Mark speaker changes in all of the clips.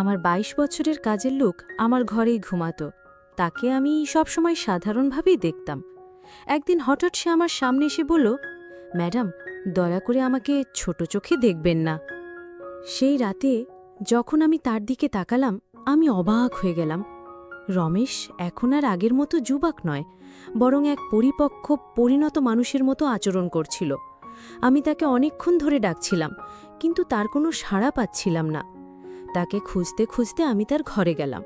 Speaker 1: আমার ২২ বছরের কাজের লোক আমার ঘরেই ঘুমাতো। তাকে আমি সবসময় সাধারণভাবেই দেখতাম। একদিন হঠাৎ সে আমার সামনে এসে বলল, ম্যাডাম, দয়া করে আমাকে ছোট চোখে দেখবেন না। সেই রাতে যখন আমি তার দিকে তাকালাম, আমি অবাক হয়ে গেলাম। রমেশ এখন আর আগের মতো যুবক নয়, বরং এক পরিপক্ক, পরিণত মানুষের মতো আচরণ করছিল। আমি তাকে অনেকক্ষণ ধরে ডাকছিলাম, কিন্তু তার কোনো সাড়া পাচ্ছিলাম না। তাকে খুঁজতে খুঁজতে আমি তার ঘরে গেলাম।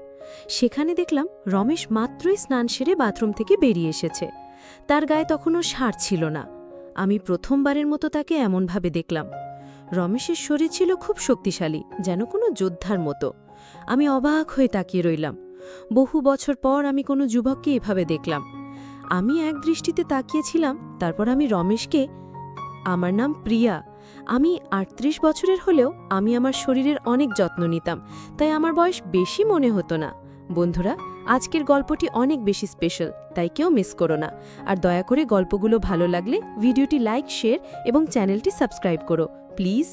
Speaker 1: সেখানে দেখলাম রমেশ মাত্রই স্নান সেরে বাথরুম থেকে বেরিয়ে এসেছে। তার গায়ে তখনও সার ছিল না। আমি প্রথমবারের মতো তাকে এমনভাবে দেখলাম। রমেশের শরীর ছিল খুব শক্তিশালী, যেন কোনো যোদ্ধার মতো। আমি অবাক হয়ে তাকিয়ে রইলাম। বহু বছর পর আমি কোনো যুবককে এভাবে দেখলাম। আমি এক দৃষ্টিতে তাকিয়েছিলাম, তারপর আমি রমেশকে, আমার নাম প্রিয়া আমি আটত্রিশ বছরের হলেও আমি আমার শরীরের অনেক যত্ন নিতাম, তাই আমার বয়স বেশি মনে হতো না। বন্ধুরা, আজকের গল্পটি অনেক বেশি স্পেশাল তাই কেউ মিস করো না। আর দয়া করে গল্পগুলো ভালো লাগলে ভিডিওটি লাইক শেয়ার এবং চ্যানেলটি সাবস্ক্রাইব করো। প্লিজ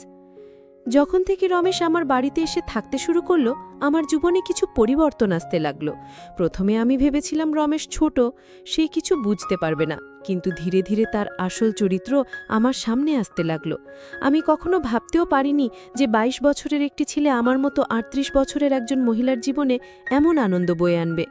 Speaker 1: যখন থেকে রমেশ আমার বাড়িতে এসে থাকতে শুরু করল, আমার জীবনে কিছু পরিবর্তন আসতে লাগল। প্রথমে আমি ভেবেছিলাম রমেশ ছোট, সে কিছু বুঝতে পারবে না, কিন্তু ধীরে ধীরে তার আসল চরিত্র আমার সামনে আসতে লাগল। আমি কখনো ভাবতেও পারিনি যে ২২ বছরের একটি ছেলে আমার মতো আটত্রিশ বছরের একজন মহিলার জীবনে এমন আনন্দ বয়ে আনবে।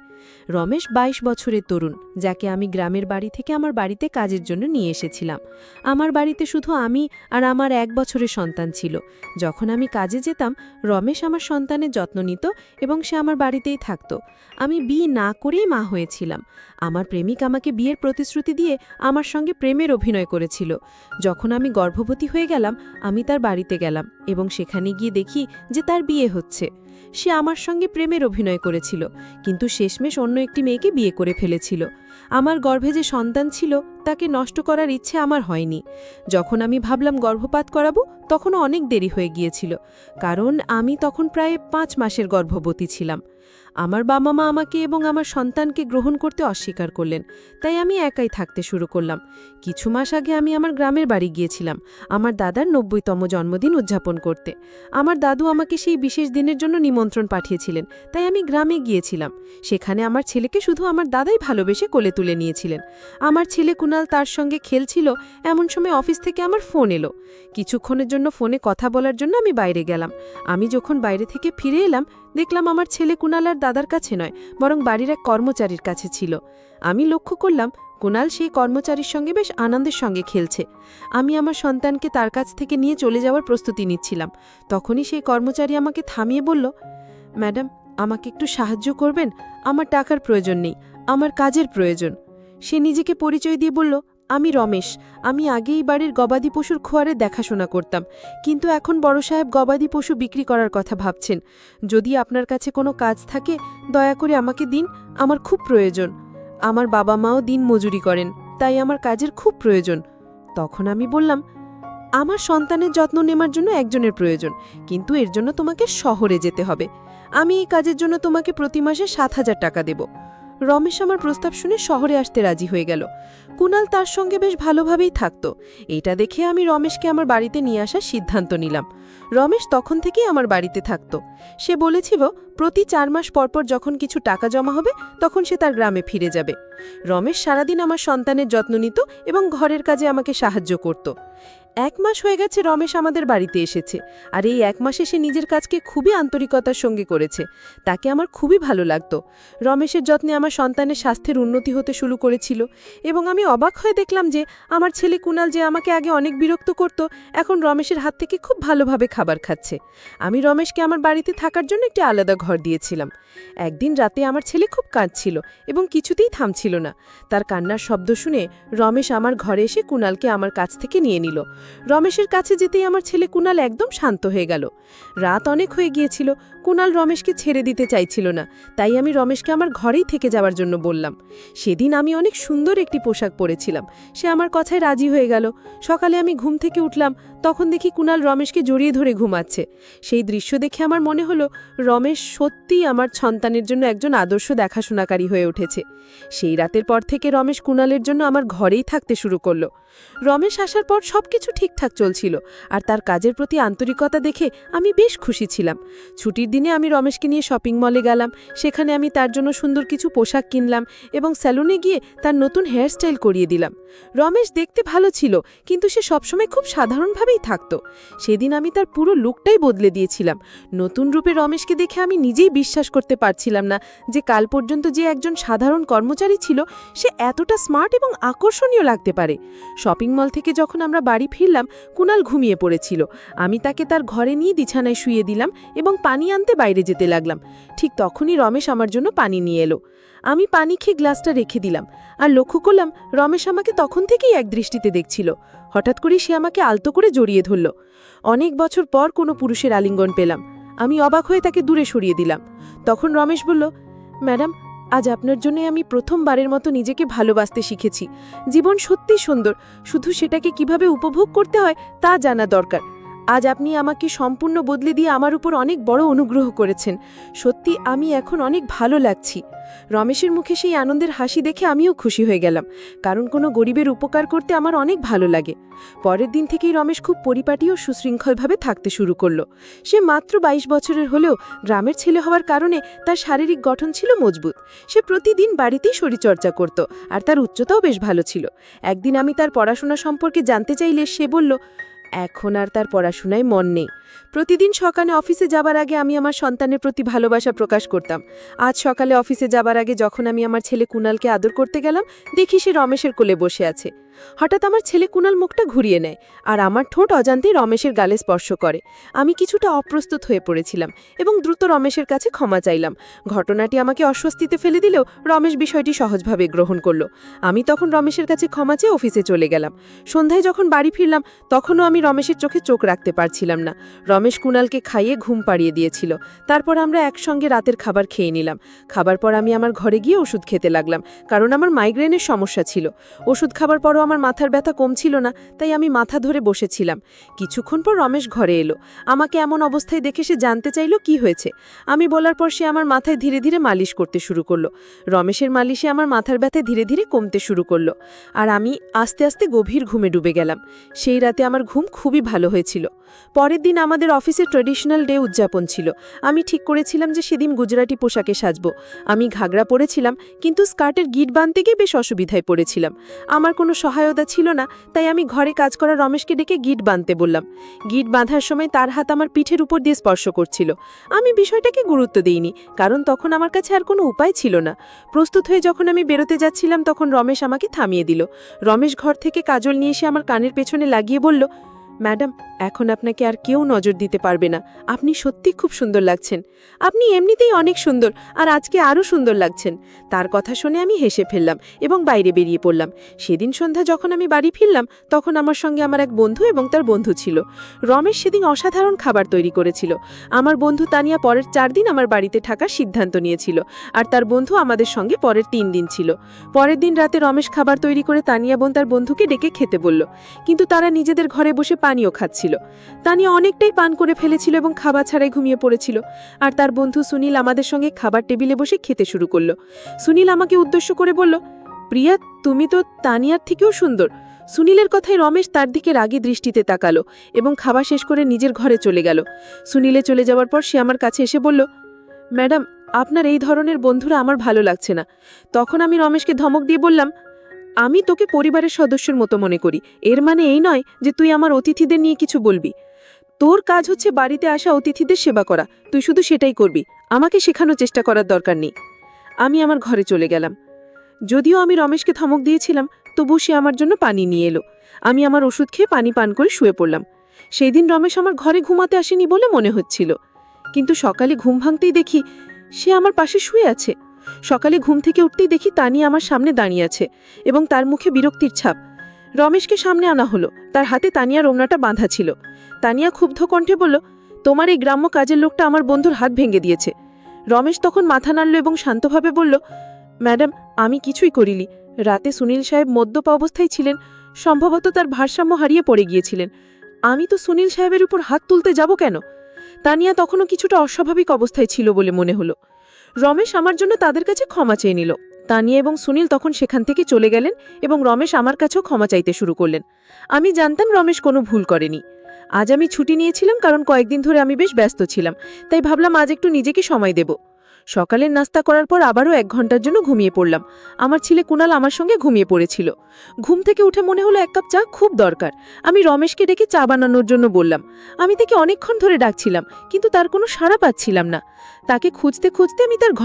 Speaker 1: রমেশ ২২ বছরের তরুণ, যাকে আমি গ্রামের বাড়ি থেকে আমার বাড়িতে কাজের জন্য নিয়ে এসেছিলাম। আমার বাড়িতে শুধু আমি আর আমার এক বছরের সন্তান ছিল। যখন আমি কাজে যেতাম, রমেশ আমার সন্তানের যত্ন নিত এবং সে আমার বাড়িতেই থাকত। আমি বিয়ে না করেই মা হয়েছিলাম। আমার প্রেমিক আমাকে বিয়ের প্রতিশ্রুতি দিয়ে আমার সঙ্গে প্রেমের অভিনয় করেছিল। যখন আমি গর্ভবতী হয়ে গেলাম, আমি তার বাড়িতে গেলাম এবং সেখানে গিয়ে দেখি যে তার বিয়ে হচ্ছে। সে আমার সঙ্গে প্রেমের অভিনয় করেছিল কিন্তু শেষমেশ অন্য একটি মেয়েকে বিয়ে করে ফেলেছিল। আমার গর্ভে যে সন্তান ছিল, তাকে নষ্ট করার ইচ্ছে আমার হয়নি। যখন আমি ভাবলাম গর্ভপাত করাবো, তখনও অনেক দেরি হয়ে গিয়েছিল, কারণ আমি তখন প্রায় পাঁচ মাসের গর্ভবতী ছিলাম। আমার বাবা মা আমাকে এবং আমার সন্তানকে গ্রহণ করতে অস্বীকার করলেন, তাই আমি একাই থাকতে শুরু করলাম। কিছু মাস আগে আমি আমার গ্রামের বাড়ি গিয়েছিলাম, আমার দাদার নব্বইতম জন্মদিন উদযাপন করতে। আমার দাদু আমাকে সেই বিশেষ দিনের জন্য নিমন্ত্রণ পাঠিয়েছিলেন, তাই আমি গ্রামে গিয়েছিলাম। সেখানে আমার ছেলেকে শুধু আমার দাদাই ভালোবেসে কোলে তুলে নিয়েছিলেন। আমার ছেলে কুনাল তার সঙ্গে খেলছিল, এমন সময় অফিস থেকে আমার ফোন এলো। কিছুক্ষণের জন্য ফোনে কথা বলার জন্য আমি বাইরে গেলাম। আমি যখন বাইরে থেকে ফিরে এলাম, দেখলাম আমার ছেলে কুনাল আর দাদার কাছে নয়, বরং বাড়ির এক কর্মচারীর কাছে ছিল। আমি লক্ষ্য করলাম, কুনাল সেই কর্মচারীর সঙ্গে বেশ আনন্দের সঙ্গে খেলছে। আমি আমার সন্তানকে তার কাছ থেকে নিয়ে চলে যাওয়ার প্রস্তুতি নিচ্ছিলাম। তখনই সেই কর্মচারী আমাকে থামিয়ে বলল, ম্যাডাম, আমাকে একটু সাহায্য করবেন? আমার টাকার প্রয়োজন নেই। আমার কাজের প্রয়োজন। সে নিজেকে পরিচয় দিয়ে বলল, আমি রমেশ। আমি আগেই বাড়ির গবাদি পশুর খোয়ারে দেখাশোনা করতাম। কিন্তু এখন বড় সাহেব গবাদি পশু বিক্রি করার কথা ভাবছেন। যদি আপনার কাছে কোনো কাজ থাকে, দয়া করে আমাকে দিন। আমার খুব প্রয়োজন। আমার বাবা মাও দিন মজুরি করেন। তাই আমার কাজের খুব প্রয়োজন। তখন আমি বললাম, আমার সন্তানের যত্ন নেবার জন্য একজনের প্রয়োজন। কিন্তু এর জন্য তোমাকে শহরে যেতে হবে। আমি এই কাজের জন্য তোমাকে প্রতি মাসে সাত হাজার টাকা দেব। রমেশ আমার প্রস্তাব শুনে শহরে আসতে রাজি হয়ে গেল। কুনাল তার সঙ্গে বেশ ভালোভাবেই থাকত। এটা দেখে আমি রমেশকে আমার বাড়িতে নিয়ে আসার সিদ্ধান্ত নিলাম। রমেশ তখন থেকেই আমার বাড়িতে থাকত। সে বলেছিল, প্রতি চার মাস পরপর যখন কিছু টাকা জমা হবে, তখন সে তার গ্রামে ফিরে যাবে। রমেশ সারাদিন আমার সন্তানের যত্ন নিত এবং ঘরের কাজে আমাকে সাহায্য করত। এক মাস হয়ে গেছে রমেশ আমাদের বাড়িতে এসেছে, আর এই এক মাসে সে নিজের কাজকে খুবই আন্তরিকতার সঙ্গে করেছে। তাকে আমার খুবই ভালো লাগত। রমেশের যত্নে আমার সন্তানের স্বাস্থ্যের উন্নতি হতে শুরু করেছিল এবং আমি অবাক হয়ে দেখলাম যে আমার ছেলে কুনাল যে আমাকে আগে অনেক বিরক্ত করত, এখন রমেশের হাত থেকে খুব ভালোভাবে খাবার খাচ্ছে। আমি রমেশকে আমার বাড়িতে থাকার জন্য একটি আলাদা ঘর দিয়েছিলাম। একদিন রাতে আমার ছেলে খুব কাঁদছিল এবং কিছুতেই থামছিল না। তার কান্নার শব্দ শুনে রমেশ আমার ঘরে এসে কুনালকে আমার কাছ থেকে নিয়ে নিল। রমেশের কাছে যেতেই আমার ছেলে কুনাল একদম শান্ত হয়ে গেল। রাত অনেক হয়ে গিয়েছিল, কুনাল রমেশকে ছেড়ে দিতে চাইছিল না, তাই আমি রমেশকে আমার ঘরেই থেকে যাওয়ার জন্য বললাম। সেদিন আমি অনেক সুন্দর একটি পোশাক পরেছিলাম, সে আমার কথায় রাজি হয়ে গেল। সকালে আমি ঘুম থেকে উঠলাম
Speaker 2: তখন দেখি কুনাল রমেশকে জড়িয়ে ধরে ঘুমাচ্ছে। সেই দৃশ্য দেখে আমার মনে হলো, রমেশ সত্যিই আমার সন্তানের জন্য একজন আদর্শ দেখাশোনাকারী হয়ে উঠেছে। সেই রাতের পর থেকে রমেশ কুণালের জন্য আমার ঘরেই থাকতে শুরু করল। রমেশ আসার পর সবকিছু ঠিকঠাক চলছিল, আর তার কাজের প্রতি আন্তরিকতা দেখে আমি বেশ খুশি ছিলাম। ছুটির দিনে আমি রমেশকে নিয়ে শপিং মলে গেলাম, সেখানে আমি তার জন্য সুন্দর কিছু পোশাক কিনলাম এবং স্যালুনে গিয়ে তার নতুন হেয়ারস্টাইল করিয়ে দিলাম। রমেশ দেখতে ভালো ছিল, কিন্তু সে সবসময় খুব সাধারণভাবেই থাকত। সেদিন আমি তার পুরো লুকটাই বদলে দিয়েছিলাম। নতুন রূপে রমেশকে দেখে আমি নিজেই বিশ্বাস করতে পারছিলাম না যে কাল পর্যন্ত যে একজন সাধারণ কর্মচারী ছিল, সে এতটা স্মার্ট এবং আকর্ষণীয় লাগতে পারে। শপিং মল থেকে যখন আমরা বাড়ি ফিরলাম কুণাল ঘুমিয়ে পড়েছিল। আমি তাকে তার ঘরে নিয়ে বিছানায় শুয়ে দিলাম এবং পানি আনতে বাইরে যেতে লাগলাম। ঠিক তখনই রমেশ আমার জন্য পানি নিয়ে এলো। আমি পানি খেয়ে গ্লাসটা রেখে দিলাম আর লক্ষ্য করলাম রমেশ আমাকে তখন থেকেই এক দৃষ্টিতে দেখছিল। হঠাৎ করে সে আমাকে আলতো করে জড়িয়ে ধরল। অনেক বছর পর কোনো পুরুষের আলিঙ্গন পেলাম। আমি অবাক হয়ে তাকে দূরে সরিয়ে দিলাম। তখন রমেশ বলল, ম্যাডাম, আজ আপনার জন্য আমি প্রথমবারের মতো নিজেকে ভালোবাসতে শিখেছি। জীবন সত্যি সুন্দর। শুধু সেটাকে কীভাবে উপভোগ করতে হয় তা জানা দরকার। আজ আপনি আমাকে সম্পূর্ণ বদলে দিয়ে আমার উপর অনেক বড় অনুগ্রহ করেছেন। সত্যি আমি এখন অনেক ভালো লাগছি। রমেশের মুখে সেই আনন্দের হাসি দেখে আমিও খুশি হয়ে গেলাম, কারণ কোনো গরিবের উপকার করতে আমার অনেক ভালো লাগে। পরের দিন থেকেই রমেশ খুব পরিপাটি ও সুশৃঙ্খলভাবে থাকতে শুরু করল। সে মাত্র ২২ বছরের হলেও গ্রামের ছেলে হওয়ার কারণে তার শারীরিক গঠন ছিল মজবুত। সে প্রতিদিন বাড়িতেই শরীরচর্চা করত আর তার উচ্চতাও বেশ ভালো ছিল। একদিন আমি তার পড়াশোনা সম্পর্কে জানতে চাইলে সে বলল এখন আর তার পড়াশোনায় মন নেই। প্রতিদিন সকালে অফিসে যাবার আগে আমি আমার সন্তানের প্রতি ভালোবাসা প্রকাশ করতাম। আজ সকালে অফিসে যাবার আগে যখন আমি আমার ছেলে কুনালকে আদর করতে গেলাম, দেখি সে রমেশের কোলে বসে আছে। হঠাৎ আমার ছেলে কুণাল মুখটা ঘুরিয়ে নেয় আর আমার ঠোঁট অজান্তেই রমেশের গালে স্পর্শ করে। আমি কিছুটা অপ্রস্তুত হয়ে পড়েছিলাম এবং দ্রুত রমেশের কাছে ক্ষমা চাইলাম। ঘটনাটি আমাকে অস্বস্তিতে ফেলে দিলেও রমেশ বিষয়টি সহজভাবে গ্রহণ করল। আমি তখন রমেশের কাছে ক্ষমা চেয়ে অফিসে চলে গেলাম। সন্ধ্যায় যখন বাড়ি ফিরলাম, তখনও আমি রমেশের চোখে চোখ রাখতে পারছিলাম না। রমেশ কুণালকে খাইয়ে ঘুম পাড়িয়ে দিয়েছিল। তারপর আমরা একসঙ্গে রাতের খাবার খেয়ে নিলাম। খাবার পর আমি আমার ঘরে গিয়ে ওষুধ খেতে লাগলাম, কারণ আমার মাইগ্রেনের সমস্যা ছিল। ওষুধ খাবার পরও আমার মাথার ব্যথা কমছিল না, তাই আমি মাথা ধরে বসেছিলাম। কিছুক্ষণ পর রমেশ ঘরে এলো। আমাকে এমন অবস্থায় দেখে সে জানতে চাইল কি হয়েছে। আমি বলার পর সে আমার মাথায় ধীরে ধীরে মালিশ করতে শুরু করল। রমেশের মালিশে আমার মাথার ব্যথা ধীরে ধীরে কমতে শুরু করল। আর আমি আস্তে আস্তে গভীর ঘুমে ডুবে গেলাম। সেই রাতে আমার ঘুম খুবই ভালো হয়েছিল। পরের দিন আমাদের অফিসে ট্রেডিশনাল ডে উদযাপন ছিল। আমি ঠিক করেছিলাম যে সেদিন গুজরাটি পোশাকে সাজব। আমি ঘাগরা পরেছিলাম, কিন্তু স্কার্টের গিট বাঁধতে গিয়ে বেশ অসুবিধায় পড়েছিলাম। আমার কোনো সহায়তা ছিল না, তাই আমি ঘরে কাজ করা রমেশকে ডেকে গিট বাঁধতে বললাম। গিট বাঁধার সময় তার হাত আমার পিঠের উপর দিয়ে স্পর্শ করছিল। আমি বিষয়টাকে গুরুত্ব দিইনি, কারণ তখন আমার কাছে আর কোনো উপায় ছিল না। প্রস্তুত হয়ে যখন আমি বেরোতে যাচ্ছিলাম, তখন রমেশ আমাকে থামিয়ে দিল। রমেশ ঘর থেকে কাজল নিয়ে এসে আমার কানের পেছনে লাগিয়ে বলল ম্যাডাম, এখন আপনাকে আর কেউ নজর দিতে পারবে না। আপনি সত্যি খুব সুন্দর লাগছেন। আপনি এমনিতেই অনেক সুন্দর আর আজকে আরও সুন্দর লাগছেন। তার কথা শুনে আমি হেসে ফেললাম এবং বাইরে বেরিয়ে পড়লাম। সেদিন সন্ধ্যা যখন আমি বাড়ি ফিরলাম, তখন আমার সঙ্গে আমার এক বন্ধু এবং তার বন্ধু ছিল। রমেশ সেদিন অসাধারণ খাবার তৈরি করেছিল। আমার বন্ধু তানিয়া পরের চার দিন আমার বাড়িতে থাকার সিদ্ধান্ত নিয়েছিল আর তার বন্ধু আমাদের সঙ্গে পরের তিন দিন ছিল। পরের দিন রাতে রমেশ খাবার তৈরি করে তানিয়া বোন তার বন্ধুকে ডেকে খেতে বলল। কিন্তু তারা নিজেদের ঘরে বসে পানীয় খাচ্ছিল। তানিয়া অনেকটাই পান করে ফেলেছিল এবং খাবার ছাড়াই ঘুমিয়ে পড়েছিল। আর তার বন্ধু সুনীল আমাদের সঙ্গে খাবার টেবিলে বসে খেতে শুরু করল। সুনীল আমাকে উদ্দেশ্য করে বলল, প্রিয়া, তুমি তো তানিয়ার থেকেও সুন্দর। সুনীলের কথায় রমেশ তার দিকে রাগী দৃষ্টিতে তাকালো এবং খাবার শেষ করে নিজের ঘরে চলে গেল। সুনীলে চলে যাওয়ার পর সে আমার কাছে এসে বলল, ম্যাডাম, আপনার এই ধরনের বন্ধুরা আমার ভালো লাগছে না। তখন আমি রমেশকে ধমক দিয়ে বললাম আমি তোকে পরিবারের সদস্যের মতো মনে করি। এর মানে এই নয় যে তুই আমার অতিথিদের নিয়ে কিছু বলবি। তোর কাজ হচ্ছে বাড়িতে আসা অতিথিদের সেবা করা। তুই শুধু সেটাই করবি। আমাকে শেখানোর চেষ্টা করার দরকার নেই। আমি আমার ঘরে চলে গেলাম। যদিও আমি রমেশকে ধমক দিয়েছিলাম তবু সে আমার জন্য পানি নিয়ে এলো। আমি আমার ওষুধ খেয়ে পানি পান করে শুয়ে পড়লাম। সেই দিন রমেশ আমার ঘরে ঘুমাতে আসেনি বলে মনে হচ্ছিল। কিন্তু সকালে ঘুম ভাঙতেই দেখি সে আমার পাশে শুয়ে আছে। সকালে ঘুম থেকে উঠতেই দেখি তানি আমার সামনে দাঁড়িয়ে আছে এবং তার মুখে বিরক্তির ছাপ। রমেশকে সামনে আনা হলো। তার হাতে তানিয়া রোমনাটা বাঁধা ছিল। তানিয়া ক্ষুব্ধ কণ্ঠে বলল, তোমার এই গ্রাম্য কাজের লোকটা আমার বন্ধুর হাত ভেঙে দিয়েছে। রমেশ তখন মাথা নাড়ল এবং শান্তভাবে বলল, ম্যাডাম, আমি কিছুই করিনি। রাতে সুনীল সাহেব মদ্যপ অবস্থায় ছিলেন, সম্ভবত তার ভারসাম্য হারিয়ে পড়ে গিয়েছিলেন। আমি তো সুনীল সাহেবের উপর হাত তুলতে যাব কেন? তানিয়া তখনও কিছুটা অস্বাভাবিক অবস্থায় ছিল বলে মনে হলো। রমেশ আমার জন্য তাদের কাছে ক্ষমা চেয়ে নিল। তানিয়া এবং সুনীল তখন সেখান থেকে চলে গেলেন এবং রমেশ আমার কাছেও ক্ষমা চাইতে শুরু করলেন। আমি জানতাম রমেশ কোনো ভুল করেনি। আজ আমি ছুটি নিয়েছিলাম কারণ কয়েকদিন ধরে আমি বেশ ব্যস্ত ছিলাম, তাই ভাবলাম আজ একটু নিজেকে সময় দেব। সকালের নাস্তা করার পর আবারও এক ঘণ্টার জন্য ঘুমিয়ে পড়লাম। আমার ছেলে কুনাল আমার সঙ্গে ঘুমিয়ে পড়েছিল। ঘুম থেকে উঠে মনে হলো এক কাপ চা খুব দরকার। আমি রমেশকে ডেকে চা বানানোর জন্য বললাম। আমি তাকে অনেকক্ষণ ধরে ডাকছিলাম, কিন্তু তার কোনো সাড়া পাচ্ছিলাম না। তাকে খুঁজতে খুঁজতে আমি তার ঘরে